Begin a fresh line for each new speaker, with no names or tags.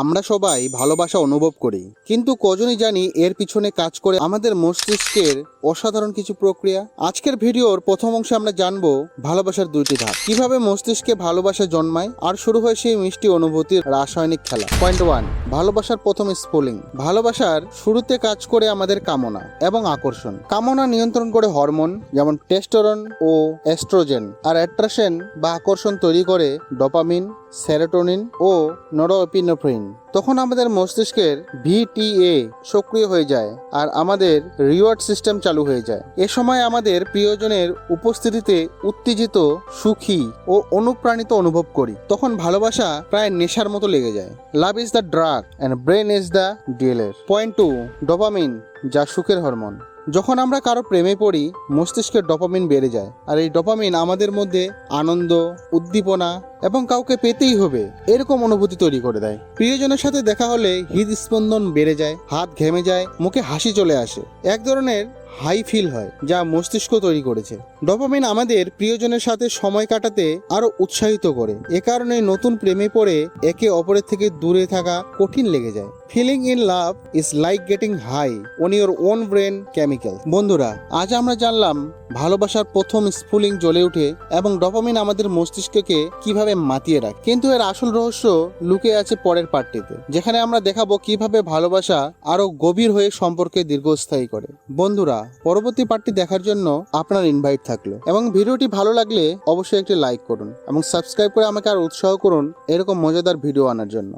আমরা সবাই ভালোবাসা অনুভব করি, কিন্তু কজনই জানি এর পিছনে কাজ করে আমাদের মস্তিষ্কের অসাধারণ কিছু প্রক্রিয়া। আজকের ভিডিওর প্রথম অংশে আমরা জানব ভালোবাসার দুইটি ধাপ, কীভাবে মস্তিষ্কে ভালোবাসা জন্মায় আর শুরু হয় সেই মিষ্টি অনুভূতির রাসায়নিক খেলা। পয়েন্ট ওয়ান ভালোবাসার প্রথম স্পোলিং ভালোবাসার শুরুতে কাজ করে আমাদের কামনা এবং আকর্ষণ। কামনা নিয়ন্ত্রণ করে হরমোন, যেমন টেস্টোরন ও এস্ট্রোজেন, আর অ্যাট্রাকশন বা আকর্ষণ তৈরি করে ডোপামিন সেরোটোনিন ও নরোপিনোফ্রিন। তখন আমাদের মস্তিষ্কের ভিটিএ সক্রিয় হয়ে যায় আর আমাদের রিওয়ার্ড সিস্টেম চালু হয়ে যায়। এ সময় আমাদের প্রিয়জনের উপস্থিতিতে উত্তেজিত, সুখী ও অনুপ্রাণিত অনুভব করি। তখন ভালোবাসা প্রায় নেশার মতো লেগে যায়। Love is the drug and brain is the ডিএলএর point to dopamine যা সুখের হরমোন। যখন আমরা কারও প্রেমে পড়ি, মস্তিষ্কের ডপামিন বেড়ে যায়। আর এই ডপামিন আমাদের মধ্যে আনন্দ, উদ্দীপনা এবং কাউকে পেতেই হবে, এরকম অনুভূতি তৈরি করে দেয়। প্রিয়জনের সাথে দেখা হলে হৃদস্পন্দন বেড়ে যায়, হাত ঘেমে যায়, মুখে হাসি চলে আসে। এক ধরনের হাই ফিল হয়, যা মস্তিষ্ক তৈরি করেছে। ডপামিন আমাদের প্রিয়জনের সাথে সময় কাটাতে আরও উৎসাহিত করে। এ কারণে নতুন প্রেমে পড়ে একে অপরের থেকে দূরে থাকা কঠিন লেগে যায়। Feeling in love is like getting high on your own brain chemical বন্ধুরা, আজ আমরা জানলাম ভালোবাসার প্রথম স্ফুলিং জ্বলে ওঠে এবং ডপামিন আমাদের মস্তিষ্ককে কীভাবে মাতিয়ে রাখে। কিন্তু এর আসল রহস্য লুকিয়ে আছে পরের পার্টিতে, যেখানে আমরা দেখাবো কীভাবে ভালোবাসা আরও গভীর হয়ে সম্পর্কে দীর্ঘস্থায়ী করে। বন্ধুরা পরবর্তী পার্টটি দেখার জন্য আপনার ইনভাইট থাকল। এবং ভিডিওটি ভালো লাগলে অবশ্যই একটি লাইক করুন এবং সাবস্ক্রাইব করে আমাকে আর উৎসাহ করুন এরকম মজাদার ভিডিও আনার জন্য।